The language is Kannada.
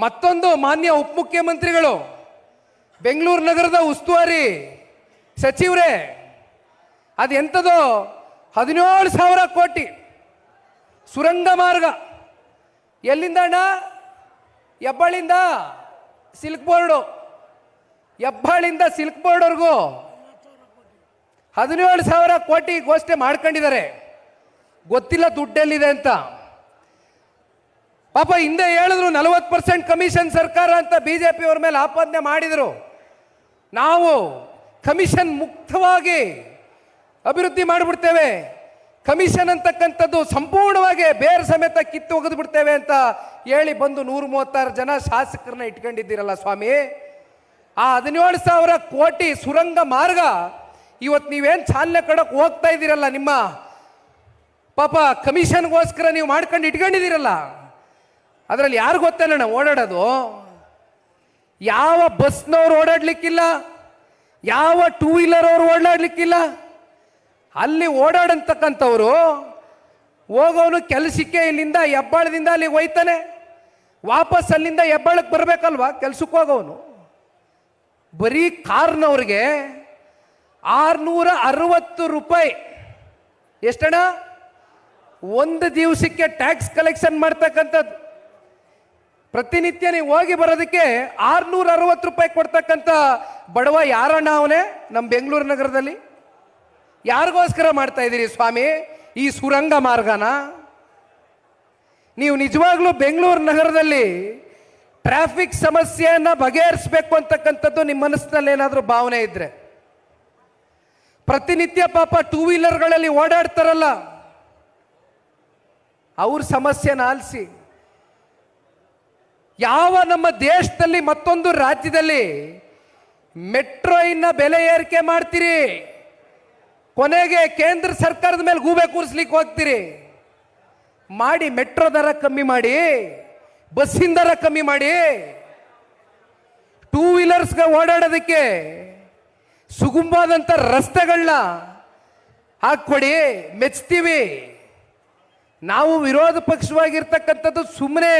ಮತ್ತೊಂದು ಮಾನ್ಯ ಉಪಮುಖ್ಯಮಂತ್ರಿಗಳು ಬೆಂಗಳೂರು ನಗರದ ಉಸ್ತುವಾರಿ ಸಚಿವರೇ, ಅದು ಎಂಥದೋ ಹದಿನೇಳು ಸಾವಿರ ಕೋಟಿ ಸುರಂಗ ಮಾರ್ಗ. ಎಲ್ಲಿಂದ ಅಣ್ಣ? ಹೆಬ್ಬಾಳಿಂದ ಸಿಲ್ಕ್ ಬೋರ್ಡು. ಹೆಬ್ಬಾಳಿಂದ ಸಿಲ್ಕ್ ಬೋರ್ಡ್ವರೆಗೂ ಹದಿನೇಳು ಸಾವಿರ ಕೋಟಿ ಘೋಷಣೆ ಮಾಡ್ಕೊಂಡಿದ್ದಾರೆ. ಗೊತ್ತಿಲ್ಲ ದುಡ್ಡೆಲ್ಲಿದೆ ಅಂತ. ಪಾಪ ಹಿಂದೆ ಹೇಳಿದ್ರು ನಲವತ್ತು ಪರ್ಸೆಂಟ್ ಕಮಿಷನ್ ಸರ್ಕಾರ ಅಂತ ಬಿ ಜೆ ಪಿಯವ್ರ ಮೇಲೆ ಆಪಾದನೆ ಮಾಡಿದರು. ನಾವು ಕಮಿಷನ್ ಮುಕ್ತವಾಗಿ ಅಭಿವೃದ್ಧಿ ಮಾಡಿಬಿಡ್ತೇವೆ. ಕಮಿಷನ್ ಅಂತಕ್ಕಂಥದ್ದು ಸಂಪೂರ್ಣವಾಗಿ ಬೇರೆ ಸಮೇತ ಕಿತ್ತು ಒಗೆದು ಬಿಡ್ತೇವೆ ಅಂತ ಹೇಳಿ ಬಂದು ನೂರ ಮೂವತ್ತಾರು ಜನ ಶಾಸಕರನ್ನ ಇಟ್ಕೊಂಡಿದ್ದೀರಲ್ಲ ಸ್ವಾಮಿ. ಆ ಹದಿನೇಳು ಸಾವಿರ ಕೋಟಿ ಸುರಂಗ ಮಾರ್ಗ ಇವತ್ತು ನೀವೇನು ಚಾಲನೆ ಕೊಡೋಕೆ ಹೋಗ್ತಾ ಇದ್ದೀರಲ್ಲ ನಿಮ್ಮ ಪಾಪ ಕಮಿಷನ್ಗೋಸ್ಕರ ನೀವು ಮಾಡ್ಕೊಂಡು ಇಟ್ಕೊಂಡಿದ್ದೀರಲ್ಲ. ಅದರಲ್ಲಿ ಯಾರು ಗೊತ್ತೇನಣ್ಣ ಓಡಾಡೋದು. ಯಾವ ಬಸ್ನವ್ರು ಓಡಾಡ್ಲಿಕ್ಕಿಲ್ಲ, ಯಾವ ಟೂ ವೀಲರ್ ಅವ್ರು ಓಡಾಡ್ಲಿಕ್ಕಿಲ್ಲ. ಅಲ್ಲಿ ಓಡಾಡಂತಕ್ಕಂಥವ್ರು ಹೋಗೋನು ಕೆಲಸಕ್ಕೆ ಇಲ್ಲಿಂದ ಹೆಬ್ಬಾಳದಿಂದ ಅಲ್ಲಿಗೆ ಹೋಯ್ತಾನೆ. ವಾಪಸ್ ಅಲ್ಲಿಂದ ಹೆಬ್ಬಾಳಕ್ಕೆ ಬರಬೇಕಲ್ವಾ, ಕೆಲ್ಸಕ್ಕೆ ಹೋಗೋನು. ಬರೀ ಕಾರ್ನವ್ರಿಗೆ ಆರುನೂರ ಅರವತ್ತು ರೂಪಾಯಿ. ಎಷ್ಟಣ್ಣ? ಒಂದು ದಿವಸಕ್ಕೆ ಟ್ಯಾಕ್ಸ್ ಕಲೆಕ್ಷನ್ ಮಾಡ್ತಕ್ಕಂಥದ್ದು. ಪ್ರತಿನಿತ್ಯ ನೀವು ಹೋಗಿ ಬರೋದಕ್ಕೆ ಆರ್ನೂರ ಅರವತ್ತು ರೂಪಾಯಿ ಕೊಡ್ತಕ್ಕಂಥ ಬಡವ ಯಾರಣ್ಣ ಅವನೇ ನಮ್ಮ ಬೆಂಗಳೂರು ನಗರದಲ್ಲಿ? ಯಾರಿಗೋಸ್ಕರ ಮಾಡ್ತಾ ಇದ್ದೀರಿ ಸ್ವಾಮಿ ಈ ಸುರಂಗ ಮಾರ್ಗನ? ನೀವು ನಿಜವಾಗ್ಲೂ ಬೆಂಗಳೂರು ನಗರದಲ್ಲಿ ಟ್ರಾಫಿಕ್ ಸಮಸ್ಯೆಯನ್ನು ಬಗೆಹರಿಸಬೇಕು ಅಂತಕ್ಕಂಥದ್ದು ನಿಮ್ಮ ಮನಸ್ಸಿನಲ್ಲಿ ಏನಾದರೂ ಭಾವನೆ ಇದ್ರೆ. ಪ್ರತಿನಿತ್ಯ ಪಾಪ ಟೂ ವೀಲರ್ಗಳಲ್ಲಿ ಓಡಾಡ್ತಾರಲ್ಲ. ಅವ್ರ ಸಮಸ್ಯೆನ ಆಲಿಸಿ. ಯಾವ ನಮ್ಮ ದೇಶದಲ್ಲಿ ಮತ್ತೊಂದು ರಾಜ್ಯದಲ್ಲಿ ಮೆಟ್ರೋಯಿನ ಬೆಲೆ ಏರಿಕೆ ಮಾಡ್ತೀರಿ? ಕೊನೆಗೆ ಕೇಂದ್ರ ಸರ್ಕಾರದ ಮೇಲೆ ಗೂಬೆ ಕೂರಿಸ್ಲಿಕ್ಕೆ ಹೋಗ್ತೀರಿ? ಮಾಡಿ ಮೆಟ್ರೋ ದರ ಕಮ್ಮಿ ಮಾಡಿ, ಬಸ್ಸಿನ ದರ ಕಮ್ಮಿ ಮಾಡಿ ಟೂ ವೀಲರ್ಸ್ಗೆ ಓಡಾಡೋದಕ್ಕೆ ಸುಗುಂಬಾದಂಥ ರಸ್ತೆಗಳನ್ನ ಹಾಕ್ಕೊಡಿ, ಮೆಚ್ತೀವಿ. ನಾವು ವಿರೋಧ ಪಕ್ಷವಾಗಿರ್ತಕ್ಕಂಥದ್ದು ಸುಮ್ಮನೆ